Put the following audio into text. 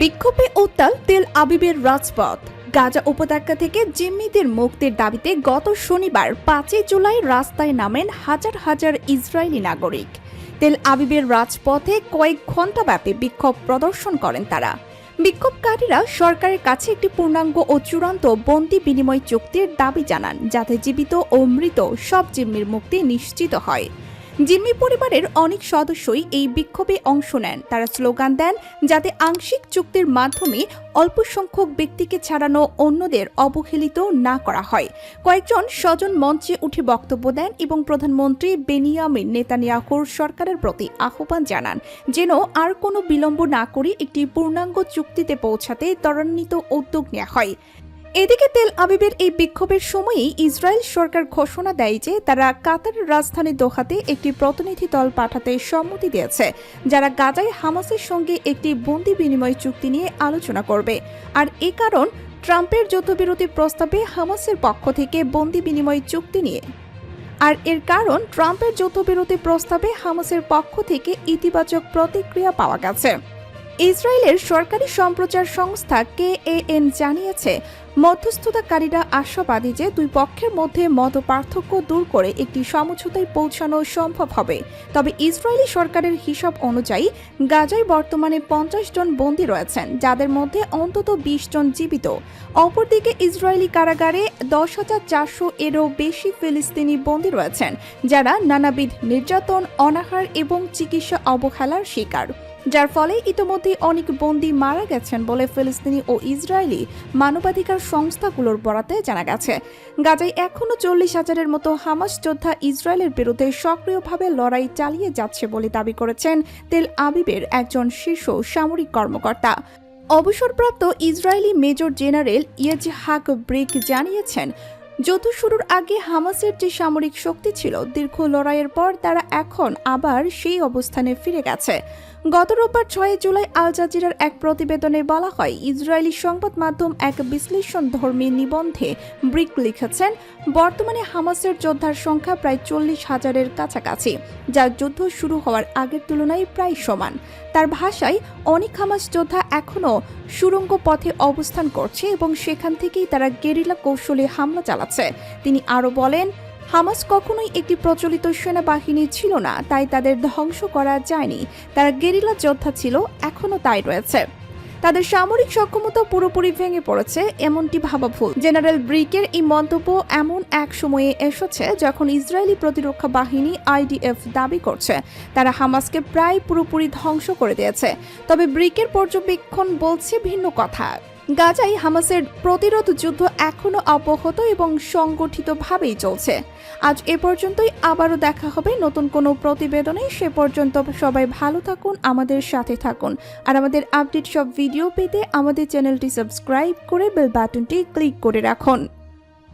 বিক্ষোভে উত্তাল তেল আবিবের রাজপথ। গাজা উপত্যকা থেকে জিম্মিদের মুক্তির দাবিতে গত শনিবার পাঁচই জুলাই রাস্তায় নামেন হাজার হাজার ইসরায়েলি নাগরিক। তেল আবিবের রাজপথে কয়েক ঘণ্টাব্যাপী বিক্ষোভ প্রদর্শন করেন তারা। বিক্ষোভকারীরা সরকারের কাছে একটি পূর্ণাঙ্গ ও চূড়ান্ত বন্দি বিনিময় চুক্তির দাবি জানান, যাতে জীবিত ও মৃত সব জিম্মির মুক্তি নিশ্চিত হয়। জিম্মি পরিবারের অনেক সদস্যই এই বিক্ষোভে অংশ নেন। তারা স্লোগান দেন যাতে আংশিক চুক্তির মাধ্যমে অল্প সংখ্যক ব্যক্তিকে ছাড়ানো অন্যদের অবহেলিত না করা হয়। কয়েকজন স্বজন মঞ্চে উঠে বক্তব্য দেন এবং প্রধানমন্ত্রী বেনিয়ামিন নেতানিয়াহুর সরকারের প্রতি আহ্বান জানান, যেন আর কোনো বিলম্ব না করে একটি পূর্ণাঙ্গ চুক্তিতে পৌঁছাতে ত্বরান্বিত উদ্যোগ নেওয়া হয়। এদিকে তেল আবিবের এই বিক্ষোভের সময়েই ইসরায়েল সরকার ঘোষণা দেয় যে তারা কাতারের রাজধানী দোহাতে একটি প্রতিনিধি দল পাঠাতে সম্মতি দিয়েছে, যারা গাজায় হামাসের সঙ্গে একটি বন্দি বিনিময় চুক্তি নিয়ে আলোচনা করবে। আর এ কারণ, ট্রাম্পের যুদ্ধবিরতি প্রস্তাবে হামাসের পক্ষ থেকে বন্দি বিনিময় চুক্তি নিয়ে। আর এর কারণ, ট্রাম্পের যুদ্ধবিরতি প্রস্তাবে হামাসের পক্ষ থেকে ইতিবাচক প্রতিক্রিয়া পাওয়া গেছে। ইসরায়েলের সরকারি সম্প্রচার সংস্থা কে কেএএন জানিয়েছে, মধ্যস্থতাকারীরা আশাবাদী যে দুই পক্ষের মধ্যে মত পার্থক্য দূর করে একটি সমঝোতায় পৌঁছানো সম্ভব হবে। তবে ইসরায়েলি সরকারের হিসাব অনুযায়ী, গাজায় বর্তমানে পঞ্চাশ জন বন্দী রয়েছেন, যাদের মধ্যে অন্তত বিশ জন জীবিত। অপরদিকে ইসরায়েলি কারাগারে দশ হাজার চারশো এরও বেশি ফিলিস্তিনি বন্দী রয়েছেন, যারা নানাবিধ নির্যাতন, অনাহার এবং চিকিৎসা অবহেলার শিকার। যার ফলে ইতোমধ্যে অনেক বন্দী মারা গেছেন বলে ফিলিস্তিনি ও ইসরায়েলি মানবাধিকার সংস্থাগুলোর বরাতে জানা গেছে। গাজায় এখনও চল্লিশ হাজারের মতো হামাস যোদ্ধা ইসরায়েলের বিরুদ্ধে সক্রিয়ভাবে লড়াই চালিয়ে যাচ্ছে বলে দাবি করেছেন তেল আবিবের একজন শীর্ষ সামরিক কর্মকর্তা। অবসরপ্রাপ্ত Israeli major general Yitzhak Brick জানিয়েছেন যুদ্ধ শুরুর আগে হামাসের যে সামরিক শক্তি ছিল, দীর্ঘ লড়াইয়ের পর তারা এখন আবার সেই অবস্থানে ফিরে গেছে। গত রোববার ছয় জুলাই আল জাজিরার এক প্রতিবেদনে বলা হয়, ইসরায়েলি সংবাদ মাধ্যম এক বিশ্লেষণ ধর্মী নিবন্ধে ব্রিক লিখেছেন, বর্তমানে হামাসের যোদ্ধার সংখ্যা প্রায় চল্লিশ হাজারের কাছাকাছি, যা যুদ্ধ শুরু হওয়ার আগের তুলনায় প্রায় সমান। তার ভাষায়, অনেক হামাস যোদ্ধা এখনও সুরঙ্গ পথে অবস্থান করছে এবং সেখান থেকেই তারা গেরিলা কৌশলে হামলা চালাচ্ছে। তিনি আরও বলেন, হামাস কখনোই একটি প্রচলিত সেনাবাহিনী ছিল না, তাই তাদের ধ্বংস করা যায়নি। তারা গেরিলা যোদ্ধা ছিল, এখনও তাই রয়েছে। তাদের সামরিক সক্ষমতা পুরোপুরি ভেঙে পড়েছে, এমনটি ভাবা ভুল জেনারেল ব্রিকের এই মন্তব্য এমন এক সময়ে এসেছে যখন ইসরায়েলি প্রতিরক্ষা বাহিনী আইডিএফ দাবি করছে, তারা হামাসকে প্রায় পুরোপুরি ধ্বংস করে দিয়েছে। তবে ব্রিকের পর্যবেক্ষণ বলছে ভিন্ন কথা। গাজায় হামাসের প্রতিরোধ যুদ্ধ এখনও অব্যাহত এবং সংগঠিতভাবেই চলছে। আজ এ পর্যন্তই, আবারও দেখা হবে নতুন কোনো প্রতিবেদনে। সে পর্যন্ত সবাই ভালো থাকুন, আমাদের সাথে থাকুন। আর আমাদের আপডেট সব ভিডিও পেতে আমাদের চ্যানেলটি সাবস্ক্রাইব করে বেল বাটনটি ক্লিক করে রাখুন।